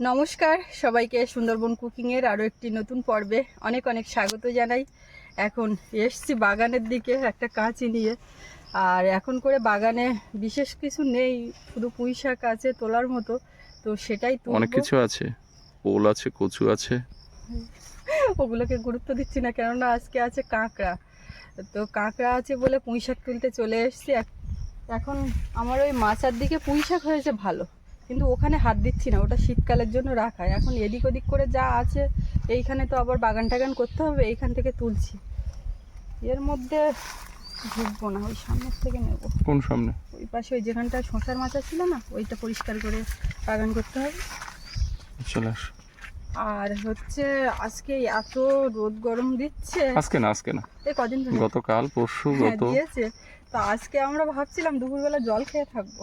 নমস্কার সবাইকে সুন্দরবন কুকিংয়ের আরও একটি নতুন পর্বে অনেক অনেক স্বাগত জানাই। এখন এসছি বাগানের দিকে একটা কাঁচি নিয়ে। আর এখন করে বাগানে বিশেষ কিছু নেই শুধু পুঁই শাক আছে তোলার মতো তো সেটাই তো অনেক কিছু আছে ওল আছে কচু আছে। ওগুলোকে গুরুত্ব দিচ্ছি না কেননা আজকে আছে কাঁকড়া। তো কাঁকড়া আছে বলে পুঁই শাক তুলতে চলে এসছি। এখন আমার ওই মাচার দিকে পুঁই শাক হয়েছে ভালো। কিন্তু ওখানে হাত দিচ্ছি না ওটা শীতকালের জন্য রাখা। এখন এদিক ওদিক করে যা আছে এইখানে তো আবার বাগান টাগান করতে হবে এইখান থেকে তুলছি। এর মধ্যে ঢুকবো না ওই সামনের থেকে নেব। কোন সামনে? ওই পাশে ওই যেখানটা শশার মাচা ছিল না ওইটা পরিষ্কার করে বাগান করতে হবে। চলে আস। আর হচ্ছে আজকে এত রোদ গরম দিচ্ছে। আজকে না আজকে না। এই কদিন গতকাল পরশু হ্যাঁ, গত। দিয়েছে। তো আজকে আমরা ভাবছিলাম দুপুরবেলা জল খেয়ে থাকব।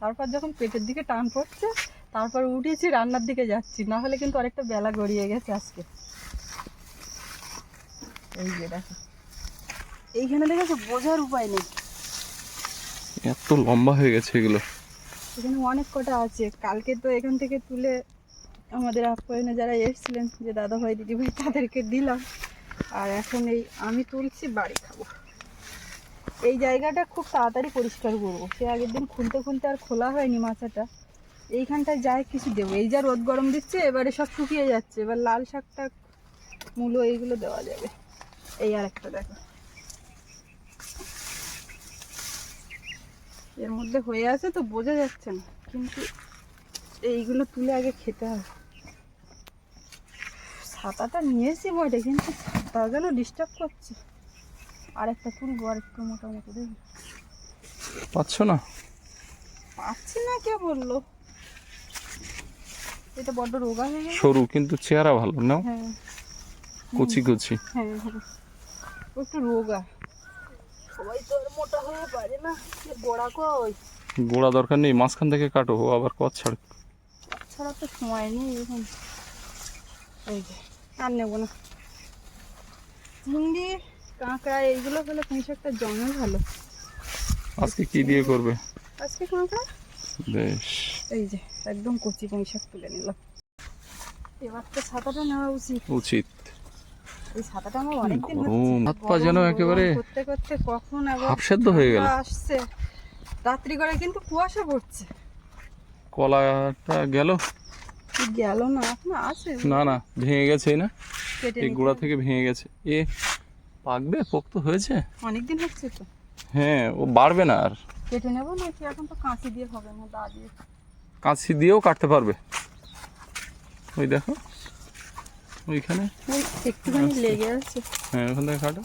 তারপর যখন পেটের দিকে টান পড়ছে তারপর উঠেছি রান্নার দিকে যাচ্ছি। না হলে কিন্তু অনেকটা বেলা গড়িয়ে গেছে আজকে। এই যে দেখো। এইখানে দেখেছ বোঝার উপায় নেই। এত লম্বা হয়ে গেছে এগুলো। এখানে অনেক কটা আছে। কালকে তো এখান থেকে তুলে আমাদের আপ্যায়নে যারা এসেছিলেন যে দাদা ভাই দিদি ভাই তাদেরকে দিলাম। আর এখন এই আমি তুলছি বাড়ি খাব। এই জায়গাটা খুব তাড়াতাড়ি পরিষ্কার করব। সে আগের দিন খুলতে খুলতে আর খোলা হয়নি মাচাটা এইখানটায় যাই কিছু দেবো। এই যা রোদ গরম দিচ্ছে, এবারে সব শুকিয়ে যাচ্ছে। এবার লাল শাকটা, মূলো এইগুলো দেওয়া যাবে। এই আর একটা দেখো। এর মধ্যে হয়ে আছে তো বোঝা যাচ্ছে না, কিন্তু এইগুলো তুলে আগে খেতে হবে। ছাতাটা নিয়েছি বটে, কিন্তু ছাতা যেন ডিস্টার্ব করছে। আর একটা তুলবো আর একটু মোটামুটি দেখি। পাচ্ছ না? পাচ্ছি না কে বলল? এটা বড্ড রোগা হয়ে গেছে। সরু কিন্তু চেহারা ভালো নাও। হ্যাঁ। কচি কচি। হ্যাঁ হ্যাঁ। একটু রোগা। সবাই তো আর মোটা হয়ে পারে না। গোড়া কই? গোড়া দরকার নেই মাঝখান থেকে কাটো আবার কচ ছাড়। ছাড়া তো সময় নেই এখন। এই যে আর নেব না। চিংড়ি কাঁকড়া এইগুলো হলে পুঁই শাকটা জমে ভালো। আজকে কি দিয়ে করবে? আজকে কাঁকড়া? বেশ। এই যে একদম কচি পুঁই শাক তুলে নিলাম। এবার তো ছাতাটা নেওয়া উচিত। উচিত। এই ছাতাটা আমার অনেক দিন হাত পা যেন একেবারে করতে করতে কখন আবার হাফ সেদ্ধ হয়ে গেল। আসছে। রাত্রি করে কিন্তু কুয়াশা পড়ছে। কলাটা গেল? গেল না এখন আছে। না না ভেঙে গেছে না। এই গোড়া থেকে ভেঙে গেছে। এ পাকবে পোক্ত হয়েছে। অনেকদিন হচ্ছে তো। হ্যাঁ ও বাড়বে না আর। কেটে নেব নাকি এখন তো কাঁচি দিয়ে হবে না দা দিয়ে? কাঁচি দিয়েও কাটতে পারবে। ওই দেখো ওইখানে। ওই একটুখানি আচ্ছা। লেগে আছে। হ্যাঁ ওখান থেকে কাটো।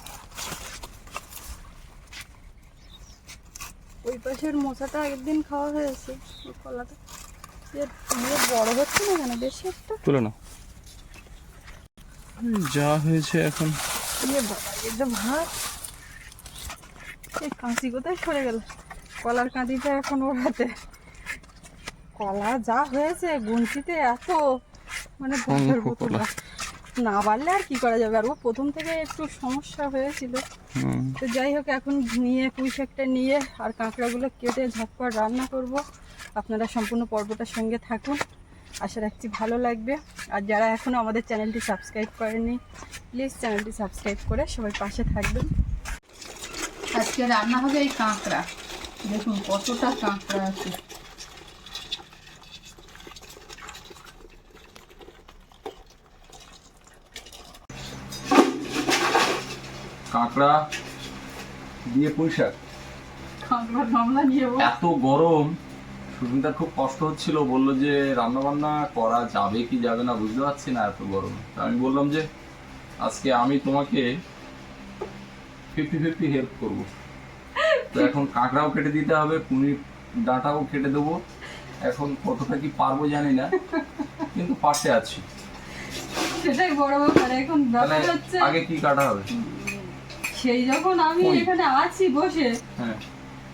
ওই পাশের মোচাটা একদিন খাওয়া হয়েছে ওই কলাটা। বড় হচ্ছে না কেন বেশি একটা? তুলে নাও। যা হয়েছে এখন। ভাত এই কাঁচি কোথায় সরে গেল? কলার কাঁচিটা এখন ওর হাতে। কলা যা হয়েছে গুনতিতে এত মানে শঙ্খ কলা। না বাড়লে আর কি করা যাবে? আর ও প্রথম থেকে একটু সমস্যা হয়েছিল। তো যাই হোক এখন নিয়ে পুঁই শাকটা নিয়ে আর কাঁকড়াগুলো কেটে ঝটপট রান্না করব। আপনারা সম্পূর্ণ পর্বটার সঙ্গে থাকুন। আশা রাখছি ভালো লাগবে। আর যারা এখনও আমাদের চ্যানেলটি সাবস্ক্রাইব করেনি প্লিজ চ্যানেলটি সাবস্ক্রাইব করে সবাই পাশে থাকবেন। আজকে রান্না হবে এই কাঁকড়া। দেখুন কতটা কাঁকড়া আছে। কাঁকড়া দিয়ে পুঁই শাক। কাঁকড়া গামলা নিয়ে এত গরম। সুস্মিতার খুব কষ্ট হচ্ছিল বলল যে রান্না বান্না করা যাবে কি যাবে না বুঝতে পারছি না এত গরম। তা আমি বললাম যে আজকে আমি তোমাকে ফিফটি ফিফটি হেল্প করব। তো এখন কাঁকড়াও কেটে দিতে হবে পুনির ডাঁটাও কেটে দেবো। এখন কতটা কি পারব জানি না কিন্তু পাশে আছি। সেটাই বড় ব্যাপার এখন ব্যাপার হচ্ছে আগে কি কাটা হবে? সেই যখন আমি এখানে আছি বসে হ্যাঁ।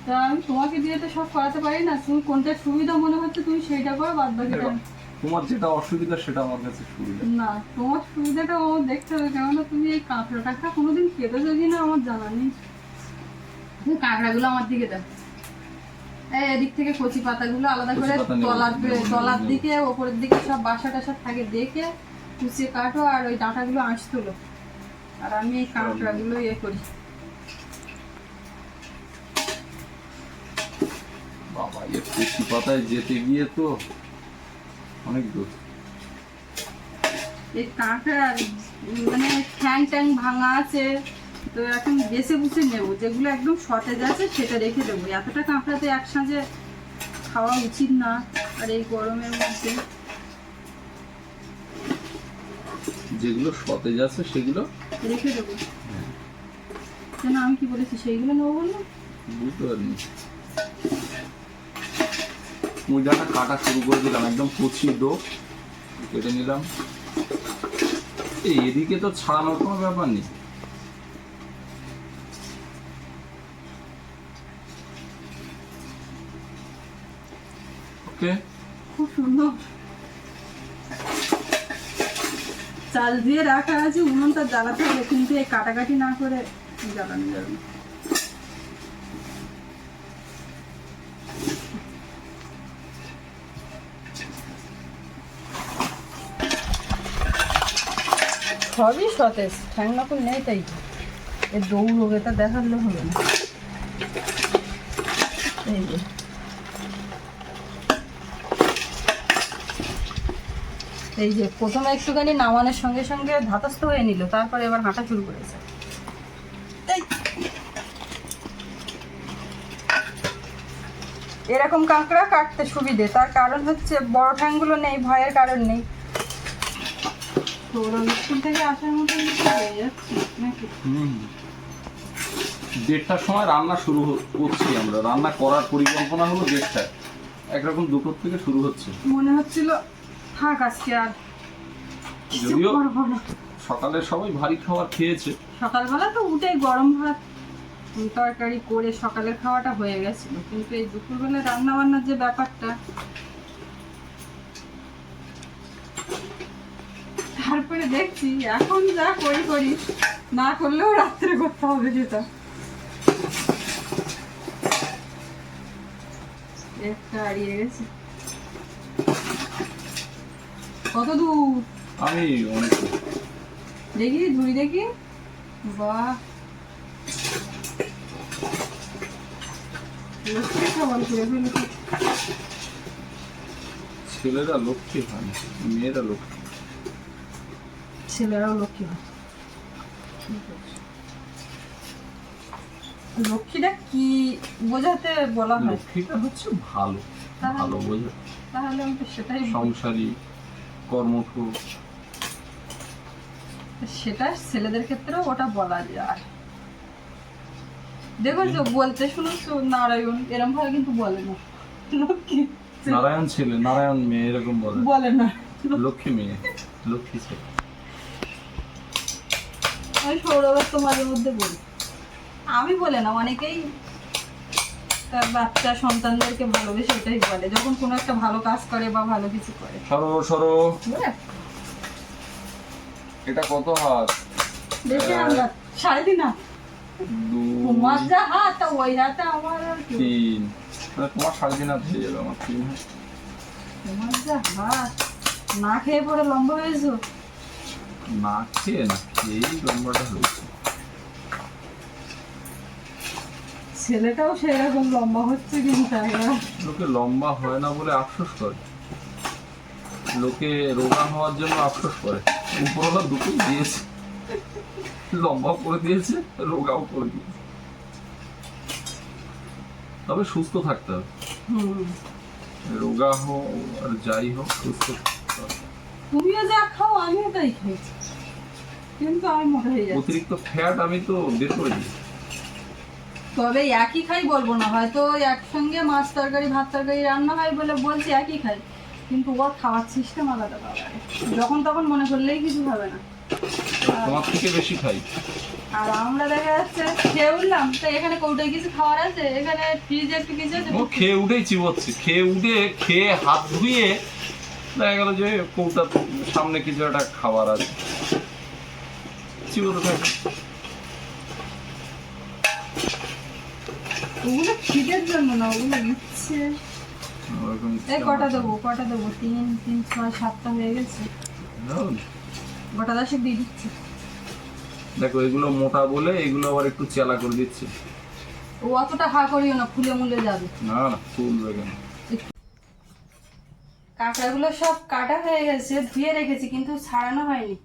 তা আমি তোমাকে দিয়ে তো সব করাতে পারি না। তুমি কোনটা সুবিধা মনে হচ্ছে তুমি সেইটা করো বাদ বাকিটা তোমার যেটা অসুবিধা সেটা আমার কাছে সুবিধা। না তোমার সুবিধাটা আমার দেখতে হবে কেননা তুমি এই কাঁকড়া টাকড়া কোনোদিন খেতেছো কিনা আমার জানা নেই। তুমি কাঁকড়াগুলো আমার দিকে দাও। এই এদিক থেকে কচি পাতাগুলো আলাদা করে তলার তলার দিকে ওপরের দিকে সব বাসা টাসা থাকে দেখে কুচিয়ে কাটো আর ওই ডাঁটাগুলো আঁশ তুলো। আর আমি এই কাঁকড়াগুলো ইয়ে করি। বাবা পাতায় যেতে গিয়ে তো অনেক দূর এই কাঁকড়ার মানে ঠ্যাং ট্যাং ভাঙা আছে তো এখন বেছে বুঝে নেব যেগুলো একদম সতেজ আছে সেটা রেখে দেবো। এতটা কাঁকড়াতে একসাথে খাওয়া উচিত না আর এই গরমের মধ্যে। যেগুলো সতেজ আছে সেগুলো রেখে দেবো। কেন আমি কি বলেছি? সেইগুলো নেব বললাম বুঝতে পারিনি। মুজাটা কাটা শুরু করে দিলাম, একদম কচি ডো। কেটে নিলাম। এদিকে তো ছাড়ানোর কোনো ব্যাপার নেই। ওকে খুব সুন্দর। চাল দিয়ে রাখা আছে, উনুনটা জ্বালাতে হবে, কিন্তু এই কাটাকাটি না করে জ্বালানো যাবে সবই সতেজ করে নেই তাই। এর দৌড় এটা দেখালে হবে না। এই যে। এই যে, প্রথমে একটুখানি নামানোর সঙ্গে সঙ্গে ধাতস্থ হয়ে নিল, তারপরে এবার হাঁটা শুরু করেছে। এরকম কাঁকড়া কাটতে সুবিধে, তার কারণ হচ্ছে বড় ঠ্যাংগুলো নেই, ভয়ের কারণ নেই। স্কুল থেকে আসার মতন হয়ে যাচ্ছে নাকি হুম। দেড়টার সময় রান্না শুরু করছি আমরা। রান্না করার পরিকল্পনা হলো দেড়টায়। একরকম দুপুর থেকে শুরু হচ্ছে। মনে হচ্ছিল থাক আজকে আর যদিও- সকালে সবাই ভারী খাবার খেয়েছে। সকালবেলা তো উঠে গরম ভাত তরকারি করে সকালের খাওয়াটা হয়ে গেছিল। কিন্তু এই দুপুরবেলা রান্না বান্নার যে ব্যাপারটা তারপরে দেখছি এখন যা করি করি না করলেও রাত্রে করতে হবে যেটা। একটা হারিয়ে গেছে। কত দূর? আমি অনেক দেখি ধুই দেখি। বাহ। ছেলেরা লক্ষ্মী হয় মেয়েরা লক্ষ্মী। ছেলেরাও লক্ষ্মী হয়। লক্ষ্মীটা কি বোঝাতে বলা হয়? লক্ষ্মীটা হচ্ছে ভালো? ভালো বোঝা। তাহলে আমি তো সেটাই সংসারী কর্মঠ। সেটা ছেলেদের ক্ষেত্রেও ওটা বলা যায়। দেখো যে বলতে শুনেছো নারায়ণ এরম ভাবে কিন্তু বলে না। লক্ষ্মী নারায়ণ ছেলে নারায়ণ মেয়ে এরকম বলে। বলে না। লক্ষ্মী মেয়ে লক্ষ্মী ছেলে। আমি সৌরভত্ব মাঝে মধ্যে বলি। আমি বলে না অনেকেই তার বাচ্চা সন্তানদেরকে ভালোবেসে এটাই বলে যখন কোনো একটা ভালো কাজ করে বা ভালো কিছু করে। সরো সরো। এটা কত হাত? সাড়ে তিন হাত। তোমার যা হাত ওই হাতে আমার তিন। মানে তোমার সাড়ে তিন হাত হয়ে যাবে আমার তিন হাত। তোমার যা হাত না খেয়ে পরে লম্বা হয়েছো? না খেয়ে না খেয়েই লম্বাটা হয়েছে ছেলেটাও সেরকম লম্বা হচ্ছে কিন্তু লোকে লম্বা হয় না বলে আফসোস করে। লোকে রোগা হওয়ার জন্য আফসোস করে। উপরওয়ালা দুটোই দিয়েছে। লম্বাও করে দিয়েছে রোগাও করে দিয়েছে। তবে সুস্থ থাকতে হবে। রোগা হোক আর যাই হোক সুস্থ তুমিও যা খাও আমিও তাই খাইছি কিন্তু আমি মোটা হয়ে যাচ্ছি অতিরিক্ত ফ্যাট আমি তো বের করে দিই। তবে একই খাই বলব না হয়তো একসঙ্গে মাছ তরকারি ভাত তরকারি রান্না হয় বলে বলছি একই খাই। কিন্তু ওর খাওয়ার সিস্টেম আলাদা বাবা। যখন তখন মনে করলেই কিছু হবে না। তোমার থেকে বেশি খাই। আর আমরা দেখা যাচ্ছে খেয়ে উঠলাম। তো এখানে কৌটায় কিছু খাওয়ার আছে? এখানে ফ্রিজে একটু কিছু আছে? ও খেয়ে উঠেই চিবোচ্ছে। খেয়ে উঠে খেয়ে হাত ধুয়ে দেখা গেল যে কৌটার সামনে কিছু একটা খাবার আছে। চিবোতে থাকে। ওগুলো খিদের জন্য না ওগুলো ইচ্ছে এই কটা দেবো কটা দেবো? তিন তিন ছয় সাতটা হয়ে গেছে। গোটা দশেক দিয়ে দিচ্ছি। দেখো এগুলো মোটা বলে এগুলো আবার একটু চেলা করে দিচ্ছে। ও অতটা হা করিও না ফুলে মুলে যাবে। না না ফুলবে কেন? কাঁকড়াগুলো সব কাটা হয়ে গেছে ধুয়ে রেখেছি কিন্তু ছাড়ানো হয়নি।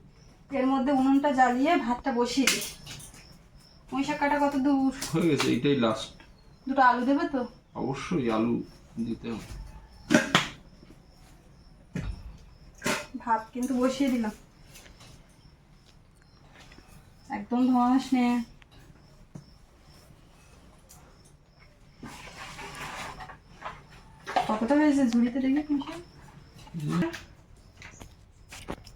এর মধ্যে উনুনটা জ্বালিয়ে ভাতটা বসিয়ে দিই। শাক কাটা কত দূর? হয়ে গেছে এইটাই লাস্ট দুটো আলু দেবে তো? অবশ্যই আলু দিতে হবে। ভাত কিন্তু বসিয়ে দিলাম। একদম ধস নে কতটা হয়েছে ঝুড়িতে দেখি পুঁইশাক?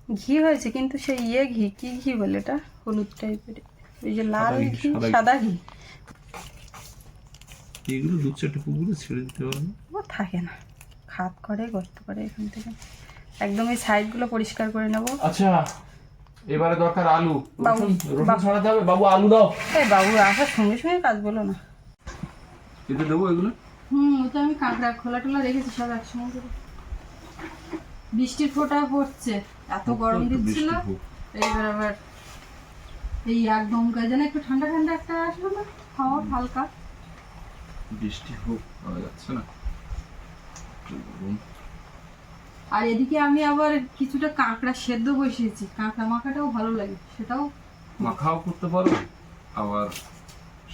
ঘি হয়েছে কিন্তু সেই ইয়ে ঘি কি ঘি বলে এটা? হলুদ টাইপের ওই যে লাল ঘি, সাদা ঘি। এইগুলো দু চারটে পুকুরে ছেড়ে দিতে পারবে ও থাকে না। খাত করে গর্ত করে এখান থেকে। একদম এই সাইডগুলো পরিষ্কার করে নেব। আচ্ছা এবারে দরকার আলু। বাবু, রসুন বাবু। হবে? বাবু আলু দাও। এই বাবু আসার সঙ্গে সঙ্গে কাজ বলো না। এতে দেবো এগুলো? হুম ও তো আমি কাঁকড়া খোলা টোলা রেখেছি সব একসঙ্গে করে। বৃষ্টির ফোঁটা পড়ছে। এত গরম দিচ্ছিল এইবার আবার এই একদম যেন একটু ঠান্ডা ঠান্ডা একটা আসলো না? হাওয়া হালকা। বৃষ্টি হোক পাওয়া যাচ্ছে না। আর এদিকে আমি আবার কিছুটা কাঁকড়া সেদ্ধ বসিয়েছি। কাঁকড়া মাখাটাও ভালো লাগে সেটাও মাখাও করতে পারো আবার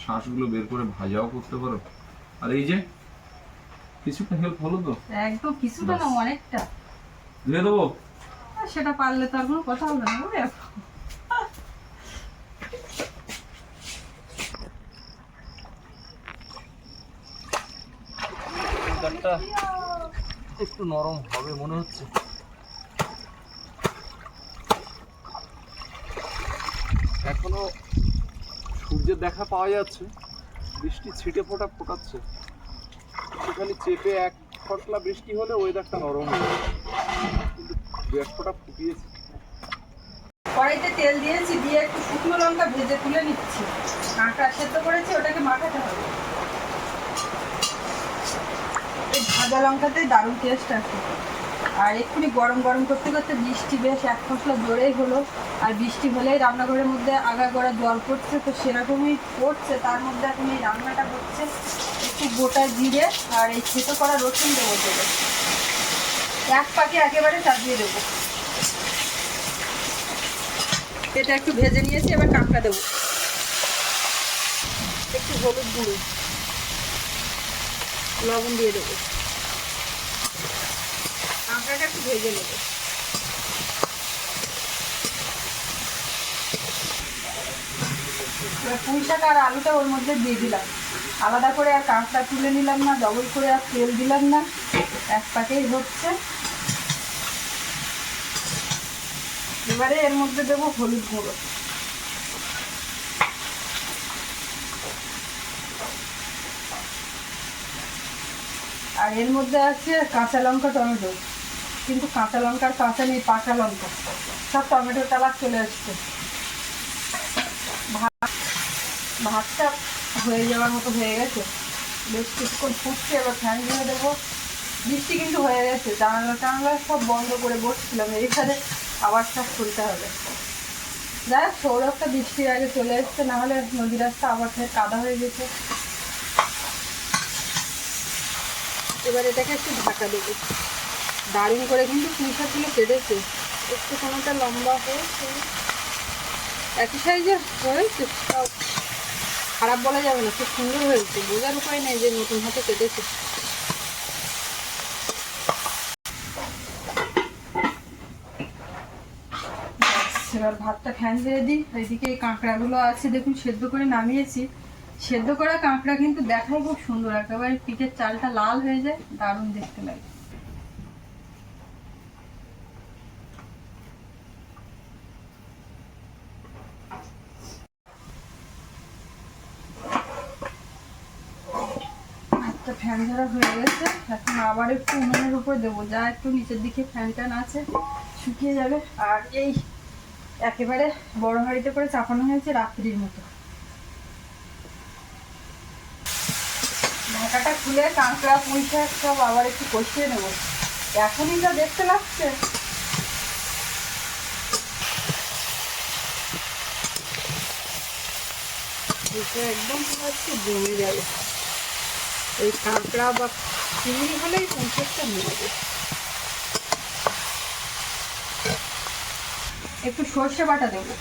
শ্বাসগুলো বের করে ভাজাও করতে পারো। আর এই যে কিছুটা হেল্প হলো তো? একদম কিছুটা না অনেকটা। ধুয়ে দেবো? সেটা পারলে তো আর কোনো কথা হবে না ডালটা একটু নরম হবে, মনে হচ্ছে। এখনও সূর্যের দেখা পাওয়া যাচ্ছে, বৃষ্টি ছিটে ফোটা ফোটাচ্ছে। সেখানে চেপে এক ফটলা বৃষ্টি হলে ওয়েদারটা নরম হবে ফোঁটা ফুটিয়েছে। কড়াইতে তেল দিয়েছি, দিয়ে একটু শুকনো লঙ্কা ভেজে তুলে নিচ্ছি। কাঁকড়া সেদ্ধ করেছি, ওটাকে মাখাতে হবে। ভাজা লঙ্কাতে দারুণ টেস্ট আছে আর এক্ষুনি গরম গরম করতে করতে বৃষ্টি বেশ এক ফসলা জোরেই হলো। আর বৃষ্টি হলেই রান্নাঘরের মধ্যে আগা গড়া জল পড়ছে, তো সেরকমই পড়ছে, তার মধ্যে এখন এই রান্নাটা হচ্ছে। একটু গোটা জিরে আর এই ছেতো করা রসুন দেবো দেবো। এক পাকে একেবারে চাপিয়ে দেবো। এটা একটু ভেজে নিয়েছি, এবার কাঁকড়া দেবো। একটু হলুদ গুঁড়ো। লবণ দিয়ে দেবো। কাঁকড়াটা একটু ভেজে নেব। পুঁই শাক আর আলুটা ওর মধ্যে দিয়ে দিলাম। আলাদা করে আর কাঁকড়া তুলে নিলাম না ডবল করে আর তেল দিলাম না। এক পাকেই হচ্ছে। এবারে এর মধ্যে দেবো হলুদ গুঁড়ো। আর এর মধ্যে আছে কাঁচা লঙ্কা, টমেটো। কিন্তু কাঁচা লঙ্কার কাঁচা নেই, পাকা লঙ্কা। সব টমেটোর কালার চলে আসছে। ভাত ভাতটা হয়ে যাওয়ার মতো হয়ে গেছে। বেশ কিছুক্ষণ ফুটছে, এবার ফ্যান দিয়ে দেবো বৃষ্টি কিন্তু হয়ে গেছে, জানালা টানালা সব বন্ধ করে বসছিলাম। এইখানে আবার সব খুলতে হবে। যাই হোক, সৌরভটা বৃষ্টির আগে চলে এসছে নাহলে নদী রাস্তা আবার ফের কাদা হয়ে গেছে। এবার এটাকে একটু ঢাকা দেবো দারুণ করে কিন্তু পুঁইশাকগুলো কেটেছে। একটু কোনোটা লম্বা হয়েছে। একই সাইজের হয়েছে, তাও খারাপ বলা যাবে না, খুব সুন্দর হয়েছে বোঝার উপায় নেই যে নতুন হাতে কেটেছে। এবার ভাতটা ফ্যান দিয়ে দিই। এদিকে এই কাঁকড়াগুলো আছে, দেখুন, সেদ্ধ করে নামিয়েছি। সেদ্ধ করা কাঁকড়া কিন্তু দেখাই খুব সুন্দর, একেবারে পিঠের চালটা লাল হয়ে যায়, দারুণ দেখতে লাগে ভাতটা ফ্যান ধরা হয়ে গেছে। এখন আবার একটু উনুনের উপর দেবো। যা একটু নিচের দিকে ফ্যান ট্যান আছে, শুকিয়ে যাবে। আর এই একেবারে বড় হাঁড়িতে করে চাপানো হয়েছে রাত্রির মতো। ঢাকাটা খুলে কাঁকড়া পুঁই শাক সব আবার একটু কষিয়ে নেব। এখনই যা দেখতে লাগছে। একদম জমে যাবে। এই কাঁকড়া বা চিংড়ি হলেই পুঁই শাকটা নেবে একটু সর্ষে বাটা দেবো।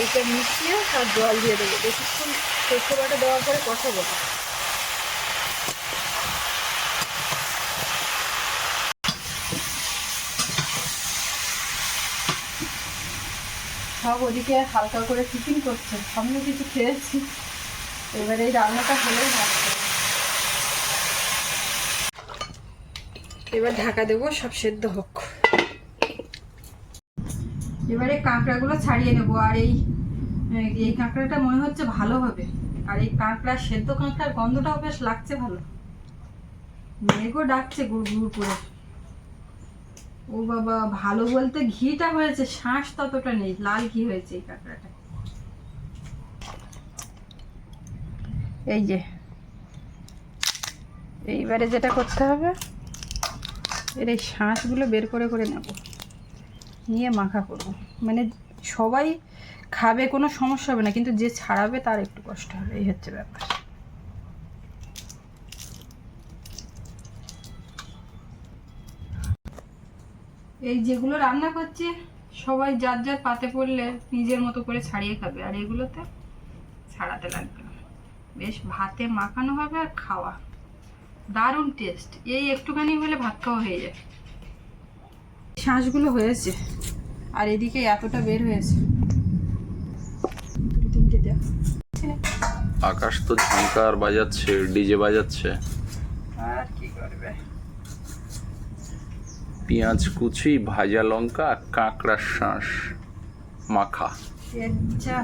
এইটা মিশিয়ে আর জল দিয়ে দেবো। বেশিক্ষণ সর্ষে বাটা দেওয়ার পরে কষা কষাবো সব ওদিকে হালকা করে টিফিন করছে। আমিও কিছু খেয়েছি। এবার এই রান্নাটা হলেই ভাত এবার ঢাকা দেবো, সব সেদ্ধ হোক। এবারে কাঁকড়াগুলো ছাড়িয়ে নেব, আর এই এই কাঁকড়াটা মনে হচ্ছে ভালো হবে আর এই কাঁকড়া, সেদ্ধ কাঁকড়ার গন্ধটাও বেশ লাগছে ভালো। মেঘও ডাকছে গুড় গুড় করে। ও বাবা, ভালো বলতে ঘিটা হয়েছে, শাঁস ততটা নেই, লাল ঘি হয়েছে এই কাঁকড়াটা এই যে। এইবারে যেটা করতে হবে, এর এই শাঁসগুলো বের করে করে নেব। নিয়ে মাখা করব। মানে সবাই খাবে, কোনো সমস্যা হবে না, কিন্তু যে ছাড়াবে তার একটু কষ্ট হবে, এই হচ্ছে ব্যাপার। এই যেগুলো রান্না করছি সবাই যার যার পাতে পড়লে নিজের মতো করে ছাড়িয়ে খাবে। আর এগুলোতে ছাড়াতে লাগবে বেশ ভাতে মাখানো হবে আর খাওয়া। দারুণ টেস্ট এই একটুখানি হলে ভাত খাওয়া হয়ে যায়। শাঁসগুলো হয়েছে। আর এদিকে এতটা বের হয়েছে। আকাশ তো ঝঙ্কার বাজাচ্ছে ডিজে বাজাচ্ছে। আর কি করবে? পেঁয়াজ কুচি ভাজা লঙ্কা কাঁকড়ার শাঁস। মাখা। যা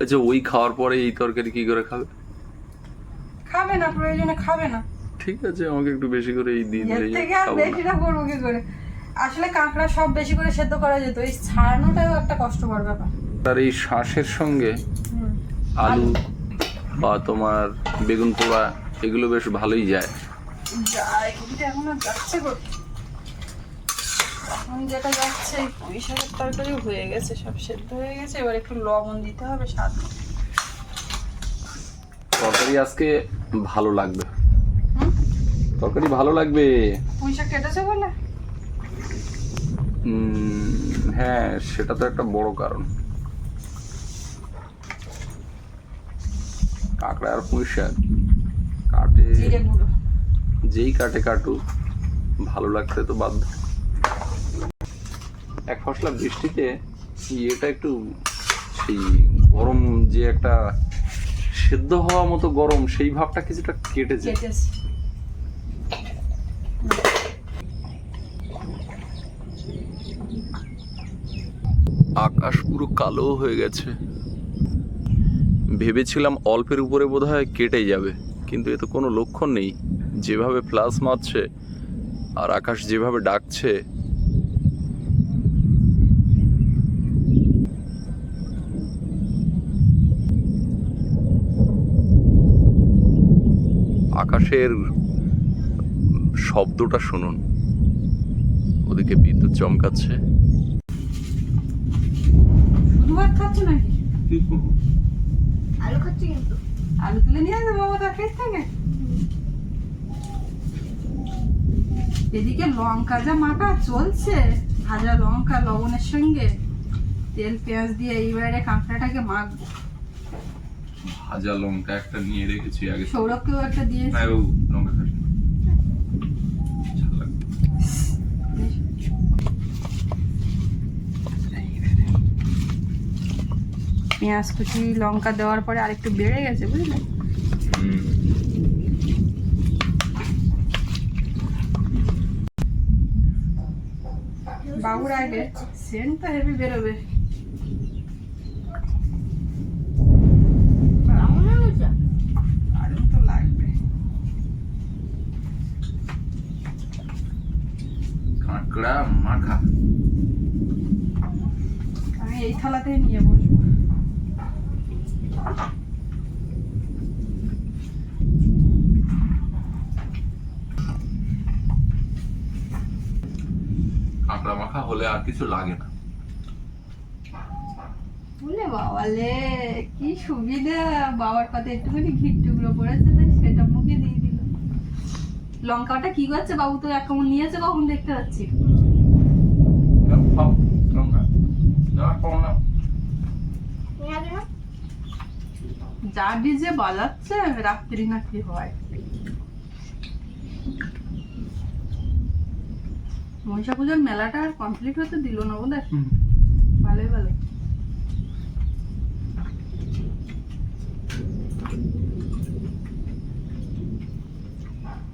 আচ্ছা ওই খাওয়ার পরে এই তরকারি কি করে খাবে? খাবে না প্রয়োজনে খাবে না। ঠিক আছে আমাকে একটু বেশি করে এই দিয়ে দিলে বেশিটা করব কি করে? আসলে কাঁকড়া সব বেশি করে সেদ্ধ করা যেত এই ছাড়ানোটাও একটা কষ্টকর ব্যাপার। তার এই শাঁসের সঙ্গে আলু বা তোমার বেগুন পোড়া এগুলো বেশ ভালোই যায়। যায় কিন্তু এখন যাচ্ছে এখন যেটা যাচ্ছে এই পুঁই শাকের তরকারি হয়ে গেছে সব সেদ্ধ হয়ে গেছে। এবার একটু লবণ দিতে হবে স্বাদ তরকারি আজকে ভালো লাগবে। তরকারি ভালো লাগবে। পুঁই শাক কেটেছে বলে? হ্যাঁ সেটা তো একটা বড় কারণ। কাঁকড়া আর পুঁই শাক কাটে যেই কাটে কাটুক ভালো লাগতে তো বাধ্য। এক ফসলা বৃষ্টিতে এটা একটু সেই গরম যে একটা সেদ্ধ হওয়া মতো গরম সেই ভাবটা কিছুটা কেটেছে। আকাশ পুরো কালো হয়ে গেছে। ভেবেছিলাম অল্পের উপরে বোধহয় কেটে যাবে কিন্তু এ তো কোনো লক্ষণ নেই। যেভাবে প্লাস মারছে আর আকাশ যেভাবে ডাকছে আকাশের শব্দটা শুনুন। ওদিকে বিদ্যুৎ চমকাচ্ছে। শুধু ভাত খাচ্ছ নাকি? কি করব? আলু খাচ্ছি কিন্তু। আলু তুলে নিয়ে আসবে বাবা তার কাছ থেকে? এদিকে লঙ্কা যা মাখা চলছে। ভাজা লঙ্কা লবণের সঙ্গে। তেল পেঁয়াজ দিয়ে এইবারে কাঁকড়াটাকে মাখবো। ভাজা লঙ্কা একটা নিয়ে রেখেছি আগে সৌরভকেও একটা দিয়েছি। হ্যাঁ বাবু লঙ্কা খাস। পেঁয়াজ কুচি লঙ্কা দেওয়ার পরে আরেকটু বেড়ে গেছে বুঝলে। বাবুর আগে সেন্ট তো হেভি বেরোবে কেমন হয়েছে আলু তো লাগবে কাঁকড়া মাখা থালাতে নিয়ে বসবো কাঁকড়া মাখা হলে আর কিছু লাগে না। বলে বাবালে কি সুবিধা? বাবার পাতে একটুখানি ঘির টুকরো পড়েছে তাই সেটা মুখে দিয়ে দিল। লঙ্কাটা কি করছে বাবু? তো এক কেমন নিয়েছে কখন দেখতে পাচ্ছি। যা ডিজে বাজাচ্ছে রাত্রি না কি হয়। মনসা পুজোর মেলাটা আর কমপ্লিট হতে দিল না বোধ ভালোই ভালো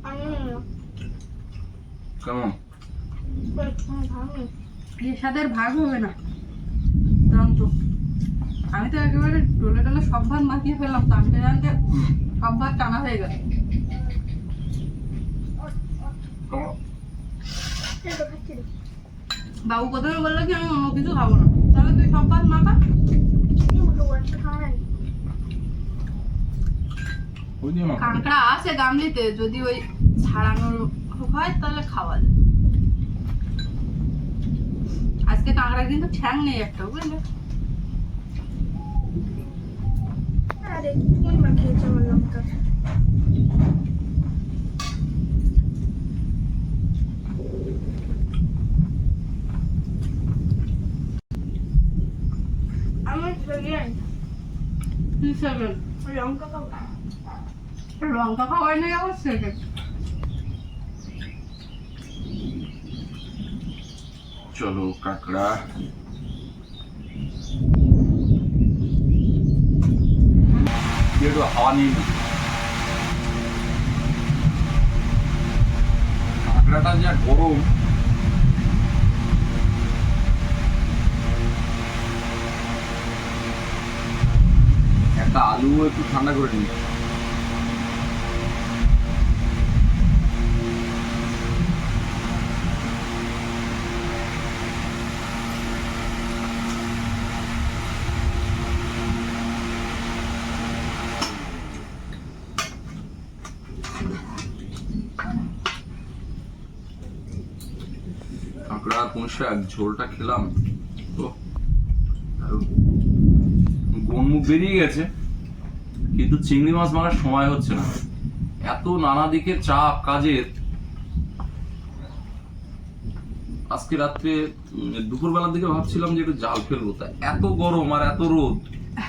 আমি কেমন। এর ভাগ হবে না। জানতো। আমি তো একেবারে টোলে ডোলে সব ভাত মাখিয়ে ফেললাম টানতে টানতে হুম। সব ভাত টানা হয়ে গেল কেমন? এই তো খাচ্ছি রে। বাবু প্রথমে বলল কি আমি অন্য কিছু খাব না তাহলে তুই সব দিয়ে মাখো। কাঁকড়া আছে গামলিতে যদি ওই ছাড়ানোর হয় তাহলে খাওয়া যায় আজকে কাঁকড়া কিন্তু ঠ্যাং নেই একটা বুঝলে আরে, কোন মাখিয়েছে আমার লঙ্কা? আমি সেকেন্ড কি সেকেন্ড লঙ্কা খাওয়াই নাই আবার সেকেন্ড চলো কাঁকড়া একটু হাওয়া নিয়ে নি। কাঁকড়াটা যা গরম একটা আলু একটু ঠান্ডা করে নিই। কাঁকড়া, পুঁই শাক, ঝোলটা খেলাম। তো। গোলমুখ বেরিয়ে গেছে। কিন্তু চিংড়ি মাছ মারার সময় হচ্ছে না। এত নানা দিকে চাপ কাজের। আজকে রাত্রে দুপুরবেলার দিকে ভাবছিলাম যে একটু জাল ফেলব। তা এত গরম আর এত রোদ।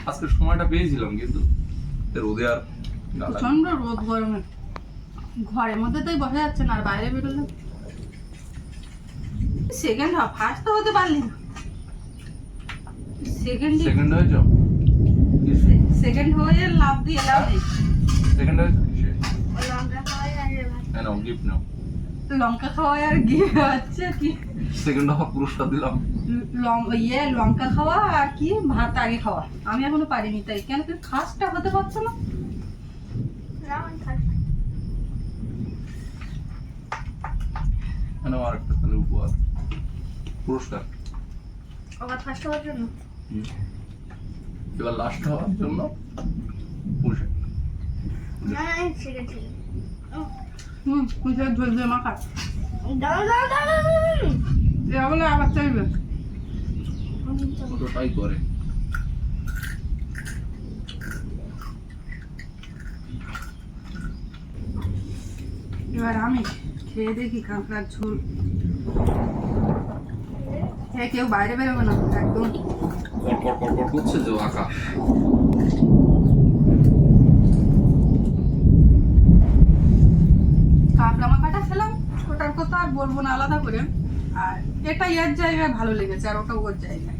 আজকে সময়টা পেয়েছিলাম কিন্তু রোদে আর। প্রচণ্ড রোদ গরমে। ঘরের মধ্যে তাই বসা যাচ্ছে না আর বাইরে বেরোলে। সেকেন্ড হাফ ফার্স্ট তো হতে পারলি সেকেন্ড সেকেন্ড হয়েছ? সেকেন্ড হয়ে লাভ দিয়ে লাভ নেই। সেকেন্ড হয়েছ লঙ্কা খাওয়াই ভাত। নাও গিফট নাও। লঙ্কা খাওয়াই আর গিয়ে হচ্ছে কি? সেকেন্ড হওয়ার পুরস্কার দিলাম। ইয়ে লঙ্কা খাওয়া আর কি ভাত আগে খাওয়া। আমি এখনও পারিনি তাই কেন তুই ফার্স্টটা হতে পারছ না? কেন আর একটা তাহলে উপহার। পুরস্কার। আবার ফার্স্ট হওয়ার জন্য। এবার লাস্ট হওয়ার জন্য ওটাই করে। এবার আমি খেয়ে দেখি কাঁকড়ার ঝোল। হ্যাঁ কেউ বাইরে বেরোবে না একদম। কড় কড় করছে যে আকাশ কাঁকড়া মাখাটা খেলাম, ওটার কথা আর বলব না আলাদা করে। আর এটা এর জায়গায় ভালো লেগেছে, আর ওটা ওর জায়গায়।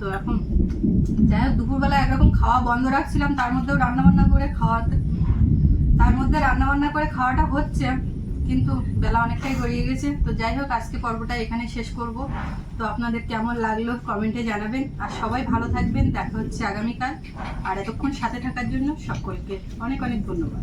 তো এখন যাই হোক, দুপুরবেলা একরকম খাওয়া বন্ধ রাখছিলাম, তার মধ্যেও রান্না বান্না করে খাওয়াতে তার মধ্যে রান্না বান্না করে খাওয়াটা হচ্ছে। কিন্তু বেলা অনেকটাই গড়িয়ে গেছে। তো যাই হোক, আজকে পর্বটা এখানে শেষ করব। তো আপনাদের কেমন লাগল কমেন্টে জানাবেন। আর সবাই ভালো থাকবেন। দেখা হচ্ছে আগামীকাল। আর এতক্ষণ সাথে থাকার জন্য সকলকে অনেক অনেক ধন্যবাদ।